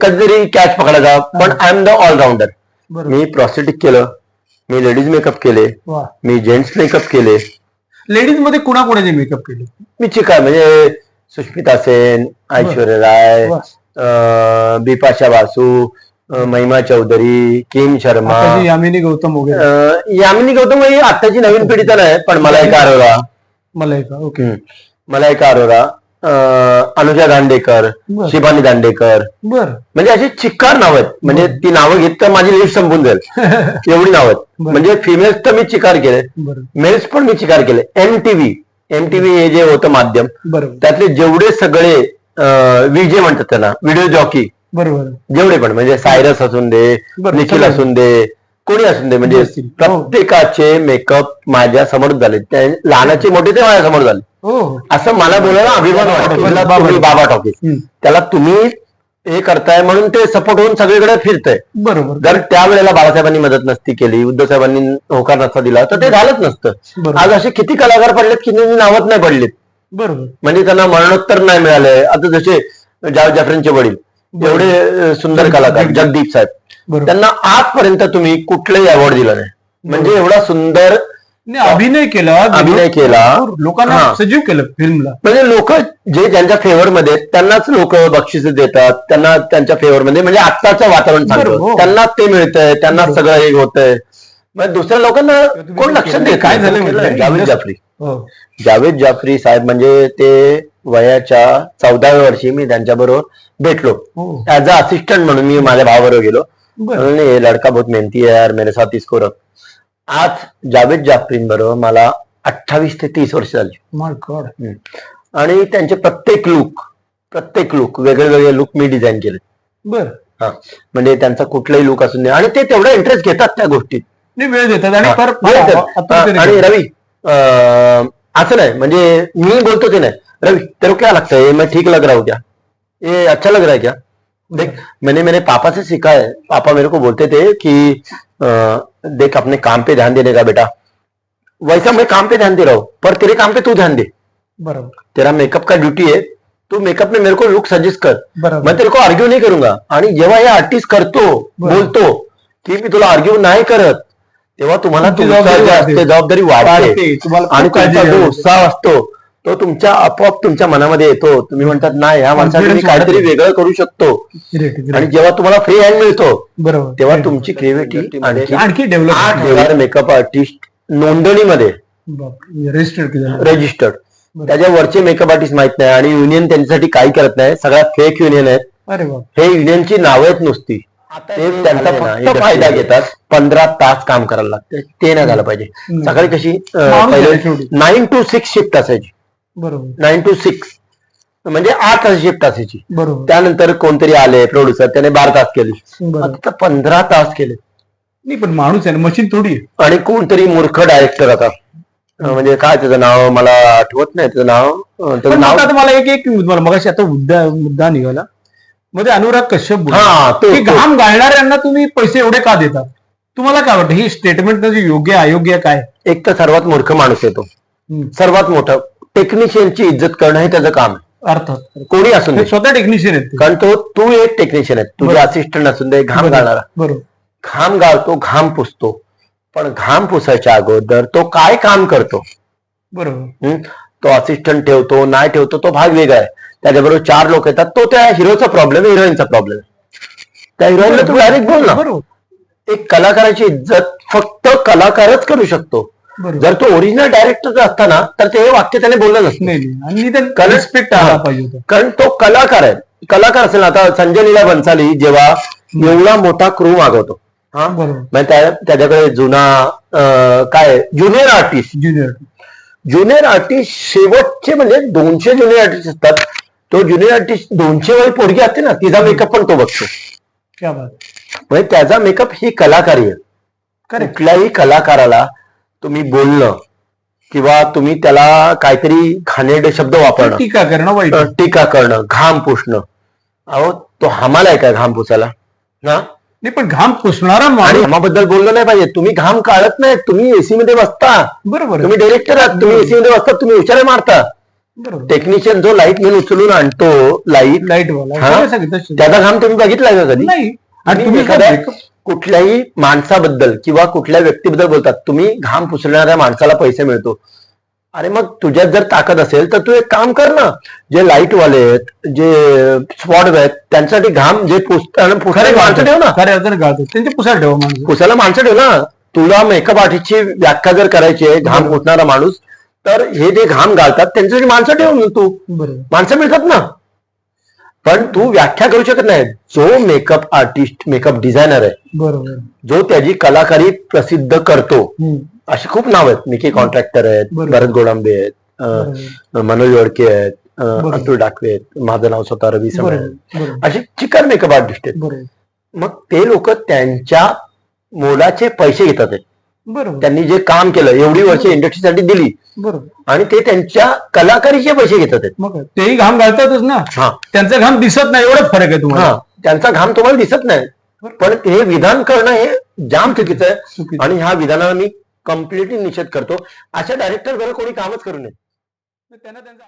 कधीतरी कॅच पकडायचा पण आय एम द ऑलराऊंडर मी प्रॉस्टेटिक केलं मी लेडीज मेकअप केले मी जेंट्स मेकअप केले. लेडीजमध्ये कुणाकुणाचे मेकअप केले? मी चिका म्हणजे सुष्मिता सेन ऐश्वर्या राय बिपाशा बासू महिमा चौधरी किम शर्मा. यामिनी गौतम वगैरे. यामिनी गौतम ही आताची नवीन पिढी तर नाही पण मलायका अरोरा मलायका ओके. हम्म. मलायका अरोरा अं, अनुजा दांडेकर. शिबानी दांडेकर. बर. म्हणजे अशी चिक्कार नाव आहेत. म्हणजे ती नावं घेत तर माझी लिस्ट संपून जाईल. एवढी नावं आहेत. म्हणजे फिमेल्स तर मी चिकार केले. मेल्स पण मी चिकार केले. एम टीव्ही एम टीव्ही हे जे होतं माध्यम त्यातले जेवढे सगळे विजे म्हणतात त्यांना व्हिडिओ जॉकी बरोबर. जेवढे पण म्हणजे सायरस असून दे निखिल. असून दे कोणी असून दे म्हणजे. प्रत्येकाचे मेकअप माझ्यासमोर झाले लहानाचे मोठे ते माझ्यासमोर झाले. असं मला बोलायला अभिमान वाटतो. बाबा टॉकीज. त्याला तुम्ही हे करताय म्हणून ते सपोर्ट होऊन सगळीकडे फिरतंय. बरोबर. जर त्यावेळेला बाळासाहेबांनी मदत नसती केली उद्धव साहेबांनी होकार नसता दिला तर ते झालंच नसतं. आज असे किती कलाकार पडलेत की नावत नाही पडलेत. बरोबर. म्हणजे त्यांना मरणोत्तर नाही मिळालंय आता जसे जावेद जाफरींचे वडील एवढे सुंदर कलाकार जगदीप साहेब. त्यांना आजपर्यंत तुम्ही कुठलंही अवॉर्ड दिला नाही. म्हणजे एवढा सुंदर अभिनय केला अभिनय केला. लोकांना. सजीव केलं फिल्मला. म्हणजे लोक जे ज्यांच्या फेवर मध्ये आहेत, त्यांनाच लोक बक्षीस देतात त्यांना त्यांच्या फेवर मध्ये म्हणजे आत्ताचं वातावरण बरोबर, सांगतो हो. त्यांना ते मिळतंय त्यांना सगळं हे होतंय. मग दुसऱ्या लोकांना कोण लक्ष देत काय. झालं? जावेद जाफरी. हो. जावेद जाफरी साहेब म्हणजे ते वयाच्या चौदाव्या वर्षी मी त्यांच्याबरोबर भेटलो. हो. ऍज अ असिस्टंट म्हणून मी माझ्या भावाबरोबर गेलो. म्हणून लड़का बहुत मेहनती है यार मेरे साथ इसको रख. आज जावेद जाफरीन बरोबर मला अठ्ठावीस ते तीस वर्ष झाली. माय गॉड आणि त्यांचे प्रत्येक लुक प्रत्येक लुक वेगळे वेगळे लुक मी डिझाईन केले. बर. हा. म्हणजे त्यांचा कुठलाही लुक असून आणि ते तेवढा इंटरेस्ट घेतात त्या गोष्टीत नाही वेळ देतात. आणि फार देतात. आणि. रवी अं, असं नाही. म्हणजे मी बोलतो ते नाही. रवि तेरे को क्या लगता है ये मैं ठीक लग रहा हूँ क्या ये अच्छा लग रहा है क्या देख मैंने मेरे पापा से सीखा है। पापा मेरे को बोलते थे कि अं, देख अपने काम पे ध्यान देने का बेटा। वैसा मैं काम पे ध्यान दे रहा हूँ पर तेरे काम पे तू ध्यान दे। बरोबर। तेरा मेकअप का ड्यूटी है तू मेकअप में मेरे को लुक सजेस्ट कर। मैं तेरे को आर्ग्यू नहीं करूंगा। आणि जेव्हा हे आर्टिस्ट करतो. बोलतो की मी तुला आर्ग्यू नाही करत तेव्हा तुम्हाला जबाबदारी वाढते. आणि तुमचा जो. उत्साह असतो तो तुमच्या आपोआप तुमच्या मनामध्ये येतो. तुम्ही म्हणतात नाही ह्या माणसाने मी काहीतरी. वेगळं करू शकतो. आणि जेव्हा तुम्हाला फ्री हँड मिळतो बरोबर. तेव्हा. तुमची क्रिएटिव्हिटी आणखी डेव्हलप हजार मेकअप आर्टिस्ट नोंदणीमध्ये रजिस्टर्ड. त्याच्या वरचे मेकअप आर्टिस्ट माहीत नाही आणि युनियन त्यांच्यासाठी काही करत नाही. सगळ्यात फेक युनियन आहेत. अरे बाप. हे युनियनची नावं आहेत नुसती. ते त्यांचा फक्त फायदा घेतात. पंधरा तास काम करायला लागते. ते नाही झालं पाहिजे. सकाळी कशी. नाईन टू सिक्स शिफ्ट असायची. बरोबर. नाईन टू सिक्स म्हणजे आठ तास शिफ्ट असायची. बरोबर. त्यानंतर कोणतरी आले प्रोड्युसर त्याने बारा तास केली. बरोबर. आता पंधरा तास केले. नाही पण माणूस आहे ना मशीन थोडी आहे. आणि कोणतरी मूर्ख डायरेक्टर आता. अं, म्हणजे काय त्याचं नाव मला आठवत नाही त्याचं नाव. अं, त्याचं पण नाव आता मला एक एक मला मगाशी आता मुद्दा मुद्दा निघाला. मध्ये अनुराग कश्यप बोलला. हा तो की घाम गाळणाऱ्यांना तुम्ही पैसे एवढे का देतात तुम्हाला काय वाटतं ही स्टेटमेंट योग्य अयोग्य काय? एक तर सर्वात मूर्ख माणूस येतो हम्म. सर्वात मोठं टेक्निशियनची इज्जत करणं हे त्याचं काम आहे. अर्थात कोणी असून दे. स्वतः टेक्निशियन आहेत ते. कारण तो तू एक टेक्निशियन आहे. तुझे बरोबर. असिस्टंट असून दे घाम. गाळणारा बरोबर. घाम गाळतो घाम पुसतो. पण घाम पुसायच्या अगोदर तो काय काम करतो? बरोबर. हं? तो असिस्टंट ठेवतो नाही ठेवतो तो भाग वेगळा आहे. त्याच्याबरोबर चार लोक येतात. तो त्या हिरोचा प्रॉब्लेम आहे हिरोईनचा प्रॉब्लेम आहे. त्या हिरोईनला तू डायरेक्ट बोल ना. बरोबर. एक कलाकाराची इज्जत फक्त कलाकारच करू शकतो. जर तो ओरिजिनल डायरेक्टर असताना तर ते हे वाक्य त्याने बोललं नसतं. कारण- आला पाहिजे कारण तो कलाकार आहे. कलाकार असेल आता संजय लीला बन्साली जेव्हा एवढा मोठा क्रू मागवतो. हा बरोबर. म्हणजे त्या- त्याच्याकडे जुना काय junior artist junior junior artist शेवटचे म्हणजे दोनशे ज्युनियर आर्टिस्ट असतात. तो ज्युनियर आर्टिस्ट दोनशे वय पोरगी असते ना तिचा मेकअप पण तो बघतो. म्हणजे त्याचा मेकअप ही कलाकारी आहे. कुठल्याही कलाकाराला तुम्ही बोलणं किंवा तुम्ही त्याला काहीतरी घाणेरडे शब्द वापरणं. टीका करणं वाईट. टीका करणं घाम पुसणं. अहो तो हमाला आहे काय घाम पुसायला? ना? नाही पण घाम पुसणारा आणि घामाबद्दल बोललं नाही पाहिजे. तुम्ही घाम काढत नाही तुम्ही एसी मध्ये बसता. बरोबर. तुम्ही डायरेक्टर आहात तुम्ही एसी मध्ये बसता तुम्ही उचारे मारता. बरोबर. टेक्निशियन जो लाइट मेन उचलून आणतो लाइट लाइट. त्याचा घाम तुम्ही बघितलाय का कधी? नाही. आणि तुम्ही कुठल्याही माणसाबद्दल किंवा कुठल्या व्यक्तीबद्दल बोलतात तुम्ही घाम पुसणाऱ्या माणसाला पैसे मिळतो. अरे मग तुझ्यात जर ताकद असेल तर तू एक काम कर ना. जे लाइट वाले आहेत जे स्पॉट आहेत त्यांच्यासाठी घाम जे पुसताना माणसं ठेव ना. खऱ्या अर्थाने गाळतात त्यांचे पुसार ठेवा माणसं. पुसायला माणसं ठेव ना. तुला मेकअप आर्टिस्टची व्याख्या जर करायची आहे घाम. पुसणारा माणूस तर हे जे घाम घालतात त्यांच्यासाठी माणसं ठेव ना तू. बरोबर. माणसं मिळतात ना. पण तू व्याख्या करू शकत नाही जो मेकअप आर्टिस्ट मेकअप डिझायनर आहे बरोबर जो त्याची कलाकारी प्रसिद्ध करतो. असे खूप नाव आहेत मिकी कॉन्ट्रॅक्टर आहेत बरोबर. भरत गोडांबे आहेत अं, मनोज वडके आहेत अं, बरोबर. अतुल डाकवे आहेत माझं नाव स्वतः रवी समय आहे. बरोबर बरोबर असे चिकन मेकअप आर्टिस्ट आहेत बरोबर मग ते लोक त्यांच्या मोलाचे पैसे घेतात आहेत. बरोबर. त्यांनी जे काम केलं एवढी वर्ष इंडस्ट्रीसाठी दिली. बरोबर. आणि ते त्यांच्या कलाकारीचे पैसे घेतात आहेत. मग? तेही घाम घालतातच ना? हा. त्यांचा घाम दिसत नाही एवढाच फरक आहे तुम्हाला. हा. त्यांचा घाम तुम्हाला दिसत नाही. पण हे विधान करणं हे जाम चुकीचं आहे. चुकीचं. आणि ह्या विधानाला मी कम्प्लिटली निषेध करतो. अशा डायरेक्टर कोणी कामच करू नये. त्यांना त्यांचा